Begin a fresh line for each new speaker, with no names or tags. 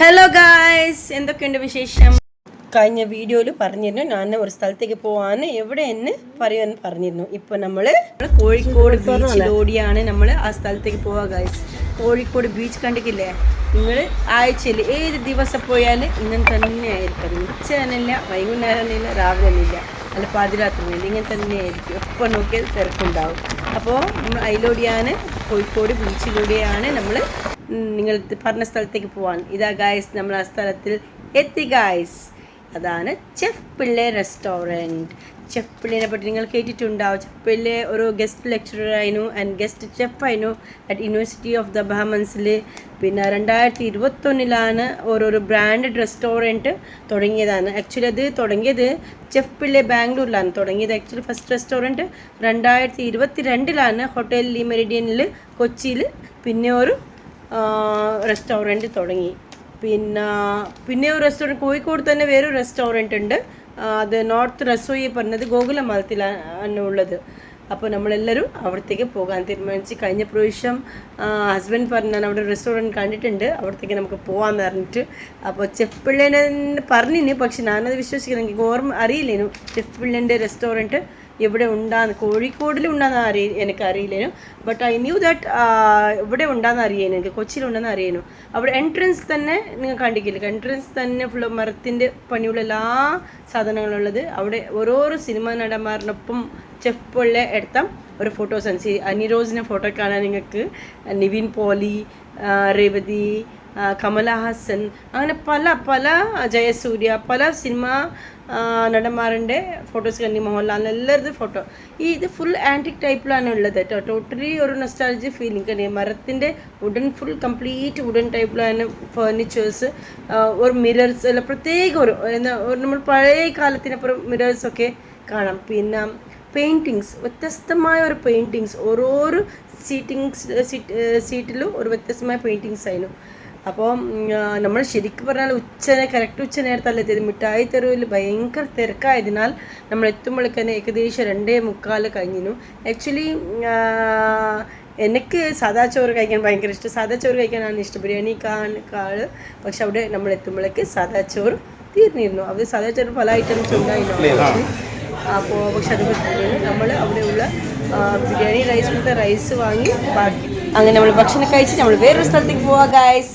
Hello guys എന്തൊക്കെയുണ്ട് വിശേഷം? കഴിഞ്ഞ വീഡിയോയിൽ പറഞ്ഞിരുന്നു ഞാൻ ഒരു സ്ഥലത്തേക്ക് പോവാന്ന്. എവിടെ എന്ന് പറയുമെന്ന് പറഞ്ഞിരുന്നു. ഇപ്പൊ നമ്മൾ കോഴിക്കോട് ബീച്ചിലോടിയാണ് നമ്മൾ ആ സ്ഥലത്തേക്ക് പോവാ ഗായ്സ് കോഴിക്കോട് ബീച്ച് കണ്ടിട്ടില്ലേ? നിങ്ങൾ ആഴ്ചയിൽ ഏത് ദിവസം പോയാലും ഇങ്ങനെ തന്നെ ആയിരിക്കും. ഉച്ച തന്നെയില്ല വൈകുന്നേരം തന്നെയില്ല രാവിലെ തന്നെയില്ല അല്ല പാതിരാത്രി തന്നെയില്ല ഇങ്ങനെ തന്നെ ആയിരിക്കും. എപ്പോൾ നോക്കിയാൽ തിരക്കുണ്ടാവും. അപ്പോൾ നമ്മൾ അതിലൂടെയാണ് കോഴിക്കോട് ബീച്ചിലൂടെയാണ് നമ്മൾ നിങ്ങൾ പറഞ്ഞ സ്ഥലത്തേക്ക് പോവാൻ. ഇതാ ഗായ്സ് നമ്മൾ ആ സ്ഥലത്തിൽ എത്തി ഗായ്സ് അതാണ് ചെഫ് പിള്ളെ റെസ്റ്റോറന്റ് ചെഫ് പിള്ളേനെ പറ്റി നിങ്ങൾ കേട്ടിട്ടുണ്ടാവും. ചെഫ് പിള്ളെ ഒരു ഗസ്റ്റ് ലെക്ചറർ ആയിരുന്നു ആൻഡ് ഗസ്റ്റ് ചെഫ് ആയിരുന്നു അറ്റ് യൂണിവേഴ്സിറ്റി ഓഫ് ദ ബഹമൻസിൽ പിന്നെ രണ്ടായിരത്തി ഇരുപത്തൊന്നിലാണ് ഓരോരോ ബ്രാൻഡഡ് റെസ്റ്റോറന്റ് തുടങ്ങിയതാണ്. ആക്ച്വലി അത് തുടങ്ങിയത് ചെഫ് പിള്ളെ ബാംഗ്ലൂരിലാണ്. തുടങ്ങിയത് ആക്ച്വലി ഫസ്റ്റ് റെസ്റ്റോറന്റ് രണ്ടായിരത്തി ഇരുപത്തി രണ്ടിലാണ് ഹോട്ടൽ ലി മെറിഡിയനിൽ കൊച്ചിയിൽ. പിന്നെ ഒരു റെസ്റ്റോറന്റ് തുടങ്ങി. പിന്നെ പിന്നെ ഒരു റെസ്റ്റോറന്റ് കോഴിക്കോട് തന്നെ വേറൊരു റെസ്റ്റോറന്റ് ഉണ്ട്. അത് നോർത്ത് റസോയി പറഞ്ഞത് ഗോകുലമലത്തിലാണ് ഉള്ളത്. അപ്പോൾ നമ്മളെല്ലാവരും അവിടത്തേക്ക് പോകാൻ തീരുമാനിച്ച് കഴിഞ്ഞ പ്രാവശ്യം ഹസ്ബൻഡ് പറഞ്ഞ അവിടെ റെസ്റ്റോറന്റ് കണ്ടിട്ടുണ്ട്. അവിടത്തേക്ക് നമുക്ക് പോകാമെന്ന് പറഞ്ഞിട്ട്. അപ്പോൾ ചെപ്പിള്ളേനെ പറഞ്ഞിന് പക്ഷെ ഞാനത് വിശ്വസിക്കുന്നു എനിക്ക് ഓർമ്മ അറിയില്ലേനു. ചെപ്പിള്ളേന്റെ റെസ്റ്റോറന്റ് ഇവിടെ ഉണ്ടാന്ന് കോഴിക്കോടിൽ ഉണ്ടാന്ന് അറിയ എനിക്ക് അറിയില്ലേനു ബട്ട് ഐ ന്യൂ ദാറ്റ് ഇവിടെ ഉണ്ടാന്ന് അറിയാനും എനിക്ക് കൊച്ചിയിലുണ്ടെന്ന് അറിയാനു. അവിടെ എൻട്രൻസ് തന്നെ നിങ്ങൾ കണ്ടിക്കില്ല എൻട്രൻസ് തന്നെ ഫുള്ള് മരത്തിന്റെ പണിയുള്ള എല്ലാ സാധനങ്ങളുള്ളത് അവിടെ ഓരോരോ സിനിമ നടന്മാരിനൊപ്പം ചെപ്പുള്ള പൊള്ള എടുത്ത ഒരു ഫോട്ടോസ് സെൻസ് അനിരോസിനെ ഫോട്ടോ കാണാൻ നിങ്ങൾക്ക് നിവിൻ പോലി രേവതി കമലഹാസൻ അങ്ങനെ പല പല ജയസൂര്യ പല സിനിമ നടന്മാരുടെ ഫോട്ടോസ് കണ്ടി മോഹൻലാൽ എല്ലാവരുടെ ഫോട്ടോ ഈ ഇത് ഫുൾ ആന്റിക് ടൈപ്പിലാണ് ഉള്ളത് കേട്ടോ. ടോട്ടലി ഒരു നൊസ്റ്റാളജി ഫീലിംഗ് കണ്ടി. മരത്തിന്റെ വുഡൻ ഫുൾ കംപ്ലീറ്റ് വുഡൻ ടൈപ്പിലാണ് ഫേർണിച്ചേഴ്സ് ഒരു മിറേഴ്സ് അല്ല പ്രത്യേക ഒരു എന്താ നമ്മൾ പഴയ കാലത്തിനപ്പുറം മിറേഴ്സൊക്കെ കാണാം. പിന്നെ പെയിന്റിങ്സ് വ്യത്യസ്തമായ ഒരു പെയിന്റിങ്സ് ഓരോരോ സീറ്റിങ്സ് സീറ്റിലും ഒരു വ്യത്യസ്തമായ പെയിന്റിങ്സ് ആയിരുന്നു. അപ്പോൾ നമ്മൾ ശരിക്കും പറഞ്ഞാൽ ഉച്ച കറക്റ്റ് ഉച്ച നേരത്തല്ല എത്തിയത്. മിഠായി തെരുവിൽ ഭയങ്കര തിരക്കായതിനാൽ നമ്മൾ എത്തുമ്പോഴേക്കന്നെ ഏകദേശം രണ്ടേ മുക്കാൽ കഴിഞ്ഞിരുന്നു. ആക്ച്വലി എനിക്ക് സാദാ ചോറ് കഴിക്കാൻ ഭയങ്കര ഇഷ്ടം. സാദാ ചോറ് കഴിക്കാനാണ് ഇഷ്ടം. ബിരിയാണി കാൾ. പക്ഷെ അവിടെ നമ്മൾ എത്തുമ്പോഴേക്ക് സാദാ ചോറ് തീർന്നിരുന്നു. അവർ സാദാ ചോറ് പല ഐറ്റംസ് ഉണ്ടായിരുന്നു അപ്പോൾ പക്ഷെ അത് നമ്മൾ അവിടെയുള്ള ബിരിയാണി റൈസ് റൈസ് വാങ്ങി ബാക്കി അങ്ങനെ നമ്മൾ ഭക്ഷണം കഴിച്ച് നമ്മൾ വേറൊരു സ്ഥലത്തേക്ക് പോവാ ഗായ്സ്